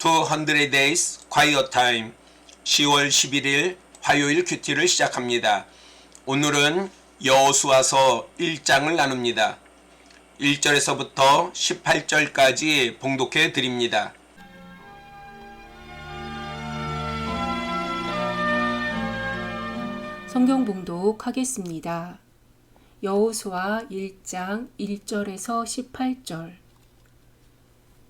200 Days Quiet Time 10월 11일 화요일 큐티를 시작합니다. 오늘은 여호수아서 1장을 나눕니다. 1절에서부터 18절까지 봉독해 드립니다. 성경 봉독하겠습니다. 여호수아 1장 1절에서 18절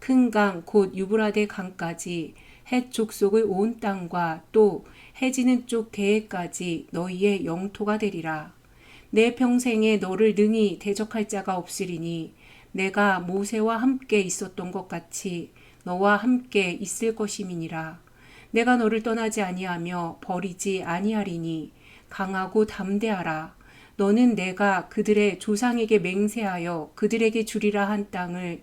큰 강 곧 유브라데 강까지 헷 족속의 온 땅과 또 해지는 쪽 대해까지 너희의 영토가 되리라. 내 평생에 너를 능히 대적할 자가 없으리니 내가 모세와 함께 있었던 것 같이 너와 함께 있을 것임이니라. 내가 너를 떠나지 아니하며 버리지 아니하리니 강하고 담대하라. 너는 내가 그들의 조상에게 맹세하여 그들에게 주리라 한 땅을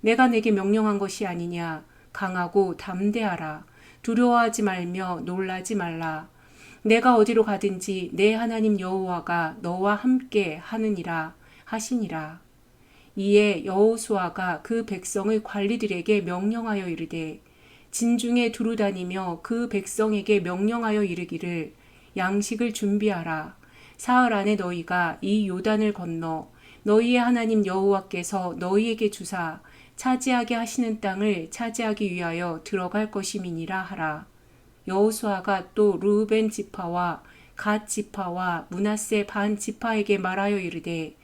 내가 내게 명령한 것이 아니냐. 강하고 담대하라. 두려워하지 말며 놀라지 말라. 내가 어디로 가든지 내 하나님 여호와가 너와 함께 하느니라 하시니라. 이에 여호수아가 그 백성의 관리들에게 명령하여 이르되 진중에 두루 다니며 그 백성에게 명령하여 이르기를 양식을 준비하라 사흘 안에 너희가 이 요단을 건너 너희의 하나님 여호와께서 너희에게 주사 차지하게 하시는 땅을 차지하기 위하여 들어갈 것임이니라 하라. 여호수아가 또 루벤 지파와 갓 지파와 문하세 반 지파에게 말하여 이르되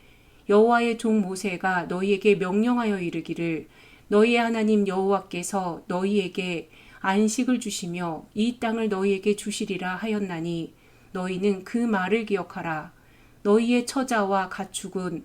여호와의 종 모세가 너희에게 명령하여 이르기를 너희의 하나님 여호와께서 너희에게 안식을 주시며 이 땅을 너희에게 주시리라 하였나니 너희는 그 말을 기억하라. 너희의 처자와 가축은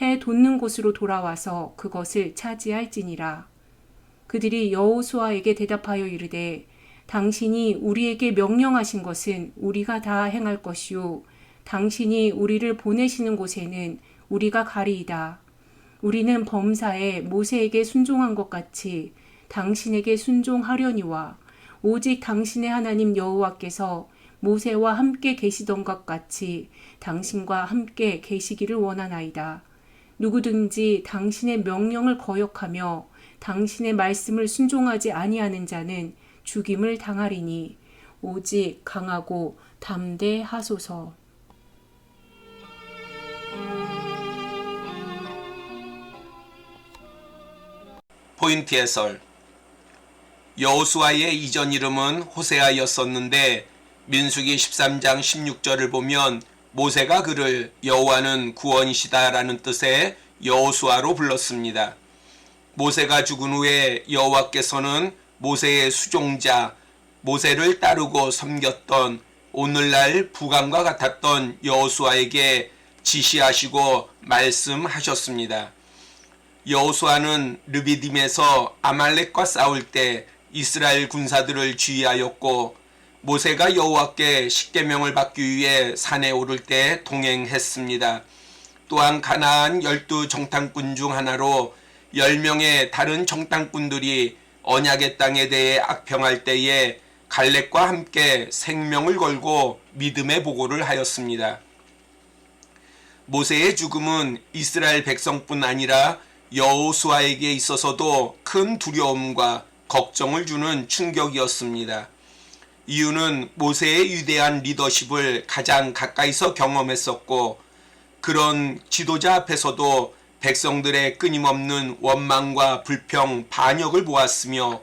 해 돋는 곳으로 돌아와서 그것을 차지할지니라. 그들이 여호수아에게 대답하여 이르되 당신이 우리에게 명령하신 것은 우리가 다 행할 것이요 당신이 우리를 보내시는 곳에는 우리가 가리이다. 우리는 범사에 모세에게 순종한 것 같이 당신에게 순종하려니와 오직 당신의 하나님 여호와께서 모세와 함께 계시던 것 같이 당신과 함께 계시기를 원하나이다. 누구든지 당신의 명령을 거역하며 당신의 말씀을 순종하지 아니하는 자는 죽임을 당하리니 오직 강하고 담대하소서. 포인트 해설 여호수아의 이전 이름은 호세아였었는데 민수기 13장 16절을 보면 모세가 그를 여호와는 구원이시다라는 뜻의 여호수아로 불렀습니다. 모세가 죽은 후에 여호와께서는 모세의 수종자 모세를 따르고 섬겼던 오늘날 부감과 같았던 여호수아에게 지시하시고 말씀하셨습니다. 여호수아는 르비딤에서 아말렉과 싸울 때 이스라엘 군사들을 지휘하였고 모세가 여호와께 십계명을 받기 위해 산에 오를 때 동행했습니다. 또한 가나안 열두 정탐꾼 중 하나로 열 명의 다른 정탐꾼들이 언약의 땅에 대해 악평할 때에 갈렙과 함께 생명을 걸고 믿음의 보고를 하였습니다. 모세의 죽음은 이스라엘 백성뿐 아니라 여호수아에게 있어서도 큰 두려움과 걱정을 주는 충격이었습니다. 이유는 모세의 위대한 리더십을 가장 가까이서 경험했었고 그런 지도자 앞에서도 백성들의 끊임없는 원망과 불평, 반역을 보았으며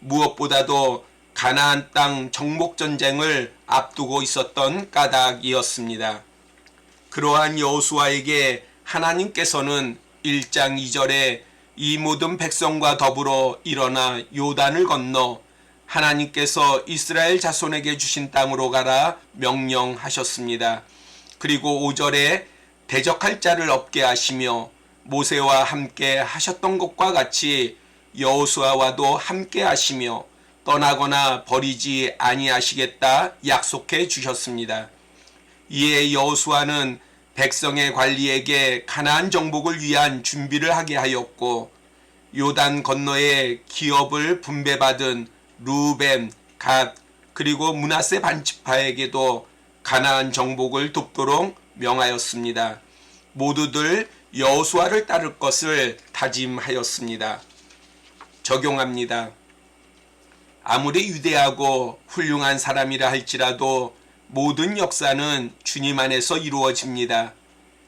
무엇보다도 가나안 땅 정복 전쟁을 앞두고 있었던 까닭이었습니다. 그러한 여호수아에게 하나님께서는 1장 2절에 이 모든 백성과 더불어 일어나 요단을 건너 하나님께서 이스라엘 자손에게 주신 땅으로 가라 명령하셨습니다. 그리고 5절에 대적할 자를 없게 하시며 모세와 함께 하셨던 것과 같이 여호수아와도 함께 하시며 떠나거나 버리지 아니하시겠다 약속해 주셨습니다. 이에 여호수아는 백성의 관리에게 가나안 정복을 위한 준비를 하게 하였고 요단 건너에 기업을 분배받은 루벤, 갓 그리고 문하세 반지파에게도 가나안 정복을 돕도록 명하였습니다. 모두들 여호수아를 따를 것을 다짐하였습니다. 적용합니다. 아무리 위대하고 훌륭한 사람이라 할지라도 모든 역사는 주님 안에서 이루어집니다.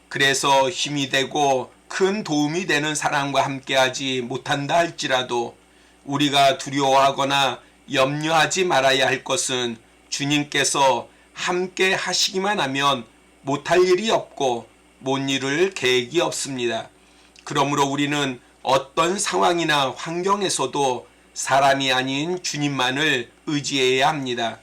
그래서 힘이 되고 큰 도움이 되는 사람과 함께하지 못한다 할지라도 우리가 두려워하거나 염려하지 말아야 할 것은 주님께서 함께 하시기만 하면 못할 일이 없고 못 이룰 계획이 없습니다. 그러므로 우리는 어떤 상황이나 환경에서도 사람이 아닌 주님만을 의지해야 합니다.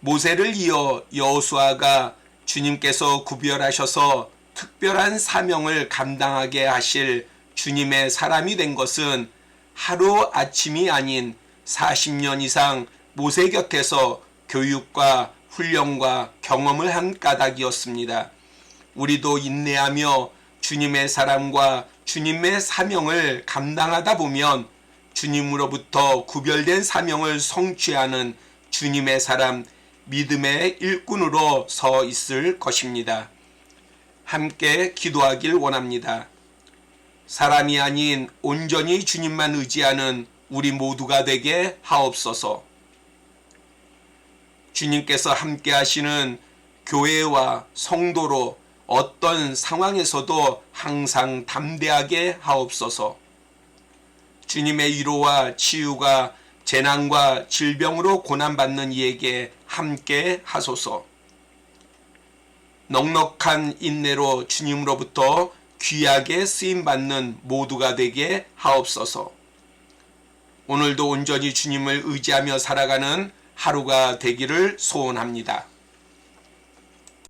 모세를 이어 여호수아가 주님께서 구별하셔서 특별한 사명을 감당하게 하실 주님의 사람이 된 것은 하루 아침이 아닌 40년 이상 모세 곁에서 교육과 훈련과 경험을 한 까닭이었습니다. 우리도 인내하며 주님의 사랑과 주님의 사명을 감당하다 보면 주님으로부터 구별된 사명을 성취하는 주님의 사람, 믿음의 일꾼으로 서 있을 것입니다. 함께 기도하길 원합니다. 사람이 아닌 온전히 주님만 의지하는 우리 모두가 되게 하옵소서. 주님께서 함께 하시는 교회와 성도로 어떤 상황에서도 항상 담대하게 하옵소서. 주님의 위로와 치유가 재난과 질병으로 고난받는 이에게 함께 하소서. 넉넉한 인내로 주님으로부터 귀하게 쓰임 받는 모두가 되게 하옵소서. 오늘도 온전히 주님을 의지하며 살아가는 하루가 되기를 소원합니다.